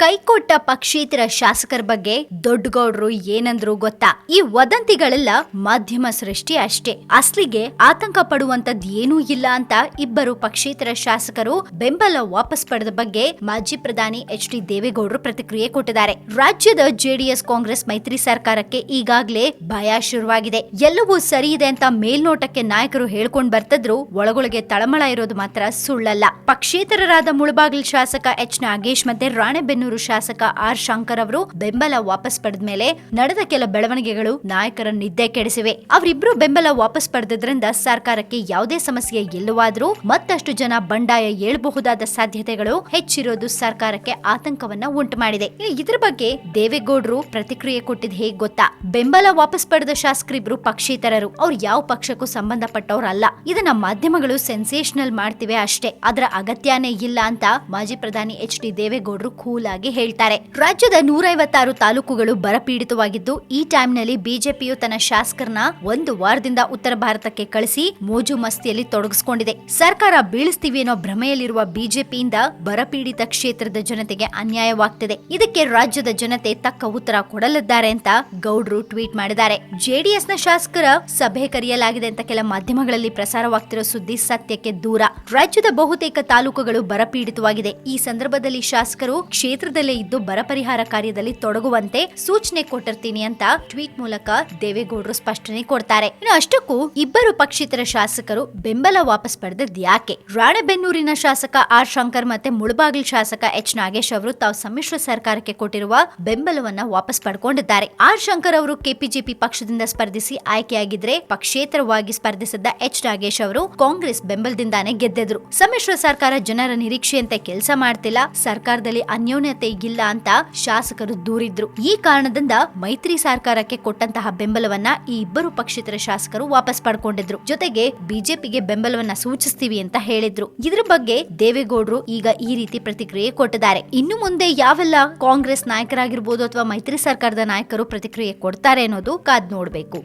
ಕೈಕೊಟ್ಟ ಪಕ್ಷೇತರ ಶಾಸಕರ ಬಗ್ಗೆ ದೊಡ್ಡಗೌಡ್ರು ಏನಂದ್ರು ಗೊತ್ತಾ? ಈ ವದಂತಿಗಳೆಲ್ಲ ಮಾಧ್ಯಮ ಸೃಷ್ಟಿ ಅಷ್ಟೇ. ಅಸ್ಲಿಗೆ ಆತಂಕ ಪಡುವಂತದ್ ಏನೂ ಇಲ್ಲ ಅಂತ ಇಬ್ಬರು ಪಕ್ಷೇತರ ಶಾಸಕರು ಬೆಂಬಲ ವಾಪಸ್ ಪಡೆದ ಬಗ್ಗೆ ಮಾಜಿ ಪ್ರಧಾನಿ ಎಚ್ ಡಿ ದೇವೇಗೌಡರು ಪ್ರತಿಕ್ರಿಯೆ ಕೊಟ್ಟಿದ್ದಾರೆ. ರಾಜ್ಯದ ಜೆಡಿಎಸ್ ಕಾಂಗ್ರೆಸ್ ಮೈತ್ರಿ ಸರ್ಕಾರಕ್ಕೆ ಈಗಾಗಲೇ ಭಯ ಶುರುವಾಗಿದೆ. ಎಲ್ಲವೂ ಸರಿ ಇದೆ ಅಂತ ಮೇಲ್ನೋಟಕ್ಕೆ ನಾಯಕರು ಹೇಳ್ಕೊಂಡ್ ಬರ್ತಿದ್ರು. ಒಳಗೊಳಗೆ ತಳಮಳ ಇರೋದು ಮಾತ್ರ ಸುಳ್ಳಲ್ಲ. ಪಕ್ಷೇತರರಾದ ಮುಳಬಾಗಿಲು ಶಾಸಕ ಎಚ್ ನಾಗೇಶ್ ಮತ್ತೆ ರಾಣೆಬೆನ್ನೂರು ಶಾಸಕ ಆರ್ ಶಂಕರ್ ಅವರು ಬೆಂಬಲ ವಾಪಸ್ ಪಡೆದ ಮೇಲೆ ನಡೆದ ಕೆಲ ಬೆಳವಣಿಗೆಗಳು ನಾಯಕರ ನಿದ್ದೆ ಕೆಡಿಸಿವೆ. ಅವರಿಬ್ರು ಬೆಂಬಲ ವಾಪಸ್ ಪಡೆದ್ರಿಂದ ಸರ್ಕಾರಕ್ಕೆ ಯಾವುದೇ ಸಮಸ್ಯೆ ಇಲ್ಲವಾದ್ರೂ ಮತ್ತಷ್ಟು ಜನ ಬಂಡಾಯ ಏಳಬಹುದಾದ ಸಾಧ್ಯತೆಗಳು ಹೆಚ್ಚಿರೋದು ಸರ್ಕಾರಕ್ಕೆ ಆತಂಕವನ್ನ ಉಂಟು ಮಾಡಿದೆ ಇದರ ಬಗ್ಗೆ ದೇವೇಗೌಡರು ಪ್ರತಿಕ್ರಿಯೆ ಕೊಟ್ಟಿದ್ ಹೇಗ್ ಗೊತ್ತಾ? ಬೆಂಬಲ ವಾಪಸ್ ಪಡೆದ ಶಾಸಕರಿಬ್ರು ಪಕ್ಷೇತರರು, ಅವ್ರು ಯಾವ ಪಕ್ಷಕ್ಕೂ ಸಂಬಂಧಪಟ್ಟವರಲ್ಲ. ಇದನ್ನ ಮಾಧ್ಯಮಗಳು ಸೆನ್ಸೇಷನಲ್ ಮಾಡ್ತಿವೆ ಅಷ್ಟೇ. ಅದರ ಅಗತ್ಯನೇ ಇಲ್ಲ ಅಂತ ಮಾಜಿ ಪ್ರಧಾನಿ ಎಚ್ ಡಿ ದೇವೇಗೌಡರು ಕೂಲ್ ಹೇಳ್ತಾರೆ. ರಾಜ್ಯದ ನೂರೈವತ್ತಾರು ತಾಲೂಕುಗಳು ಬರಪೀಡಿತವಾಗಿದ್ದು, ಈ ಟೈಮ್ನಲ್ಲಿ ಬಿಜೆಪಿಯು ತನ್ನ ಶಾಸಕರನ್ನ ಒಂದು ವಾರದಿಂದ ಉತ್ತರ ಭಾರತಕ್ಕೆ ಕಳಿಸಿ ಮೋಜು ಮಸ್ತಿಯಲ್ಲಿ ತೊಡಗಿಸಿಕೊಂಡಿದೆ. ಸರ್ಕಾರ ಬೀಳಿಸ್ತೀವಿ ಅನ್ನೋ ಭ್ರಮೆಯಲ್ಲಿರುವ ಬಿಜೆಪಿಯಿಂದ ಬರಪೀಡಿತ ಕ್ಷೇತ್ರದ ಜನತೆಗೆ ಅನ್ಯಾಯವಾಗ್ತಿದೆ. ಇದಕ್ಕೆ ರಾಜ್ಯದ ಜನತೆ ತಕ್ಕ ಉತ್ತರ ಕೊಡಲಿದ್ದಾರೆ ಅಂತ ಗೌಡ್ರು ಟ್ವೀಟ್ ಮಾಡಿದ್ದಾರೆ. ಜೆಡಿಎಸ್ನ ಶಾಸಕರ ಸಭೆ ಕರೆಯಲಾಗಿದೆ ಅಂತ ಕೆಲ ಮಾಧ್ಯಮಗಳಲ್ಲಿ ಪ್ರಸಾರವಾಗ್ತಿರೋ ಸುದ್ದಿ ಸತ್ಯಕ್ಕೆ ದೂರ. ರಾಜ್ಯದ ಬಹುತೇಕ ತಾಲೂಕುಗಳು ಬರಪೀಡಿತವಾಗಿದೆ. ಈ ಸಂದರ್ಭದಲ್ಲಿ ಶಾಸಕರು ಕ್ಷೇತ್ರದಲ್ಲೇ ಇದ್ದು ಬರ ಪರಿಹಾರ ಕಾರ್ಯದಲ್ಲಿ ತೊಡಗುವಂತೆ ಸೂಚನೆ ಕೊಟ್ಟಿರ್ತೀನಿ ಅಂತ ಟ್ವೀಟ್ ಮೂಲಕ ದೇವೇಗೌಡರು ಸ್ಪಷ್ಟನೆ ಕೊಡ್ತಾರೆ. ಇನ್ನು ಅಷ್ಟಕ್ಕೂ ಇಬ್ಬರು ಪಕ್ಷೇತರ ಶಾಸಕರು ಬೆಂಬಲ ವಾಪಸ್ ಪಡೆದದ್ ಯಾಕೆ? ರಾಣೆಬೆನ್ನೂರಿನ ಶಾಸಕ ಆರ್ ಶಂಕರ್ ಮತ್ತೆ ಮುಳಬಾಗಿಲು ಶಾಸಕ ಎಚ್ ನಾಗೇಶ್ ಅವರು ತಾವು ಸಮ್ಮಿಶ್ರ ಸರ್ಕಾರಕ್ಕೆ ಕೊಟ್ಟಿರುವ ಬೆಂಬಲವನ್ನ ವಾಪಸ್ ಪಡ್ಕೊಂಡಿದ್ದಾರೆ. ಆರ್ ಶಂಕರ್ ಅವರು ಕೆಪಿಜೆಪಿ ಪಕ್ಷದಿಂದ ಸ್ಪರ್ಧಿಸಿ ಆಯ್ಕೆಯಾಗಿದ್ರೆ ಪಕ್ಷೇತರವಾಗಿ ಸ್ಪರ್ಧಿಸಿದ್ದ ಎಚ್ ನಾಗೇಶ್ ಅವರು ಕಾಂಗ್ರೆಸ್ ಬೆಂಬಲದಿಂದಾನೇ ಗೆದ್ದಿದ್ರು. ಸಮ್ಮಿಶ್ರ ಸರ್ಕಾರ ಜನರ ನಿರೀಕ್ಷೆಯಂತೆ ಕೆಲಸ ಮಾಡ್ತಿಲ್ಲ, ಸರ್ಕಾರದಲ್ಲಿ ಅನ್ಯೋನ್ಯತೆ ಇಲ್ಲ ಅಂತ ಶಾಸಕರು ದೂರಿದ್ರು. ಈ ಕಾರಣದಿಂದ ಮೈತ್ರಿ ಸರ್ಕಾರಕ್ಕೆ ಕೊಟ್ಟಂತಹ ಬೆಂಬಲವನ್ನ ಈ ಇಬ್ಬರು ಪಕ್ಷೇತರ ಶಾಸಕರು ವಾಪಸ್ ಪಡ್ಕೊಂಡಿದ್ರು. ಜೊತೆಗೆ ಬಿಜೆಪಿಗೆ ಬೆಂಬಲವನ್ನ ಸೂಚಿಸ್ತೀವಿ ಅಂತ ಹೇಳಿದ್ರು. ಇದ್ರ ಬಗ್ಗೆ ದೇವೇಗೌಡರು ಈಗ ಈ ರೀತಿ ಪ್ರತಿಕ್ರಿಯೆ ಕೊಟ್ಟಿದ್ದಾರೆ. ಇನ್ನು ಮುಂದೆ ಯಾವೆಲ್ಲ ಕಾಂಗ್ರೆಸ್ ನಾಯಕರಾಗಿರ್ಬೋದು ಅಥವಾ ಮೈತ್ರಿ ಸರ್ಕಾರದ ನಾಯಕರು ಪ್ರತಿಕ್ರಿಯೆ ಕೊಡ್ತಾರೆ ಅನ್ನೋದು ಕಾದ್ ನೋಡ್ಬೇಕು.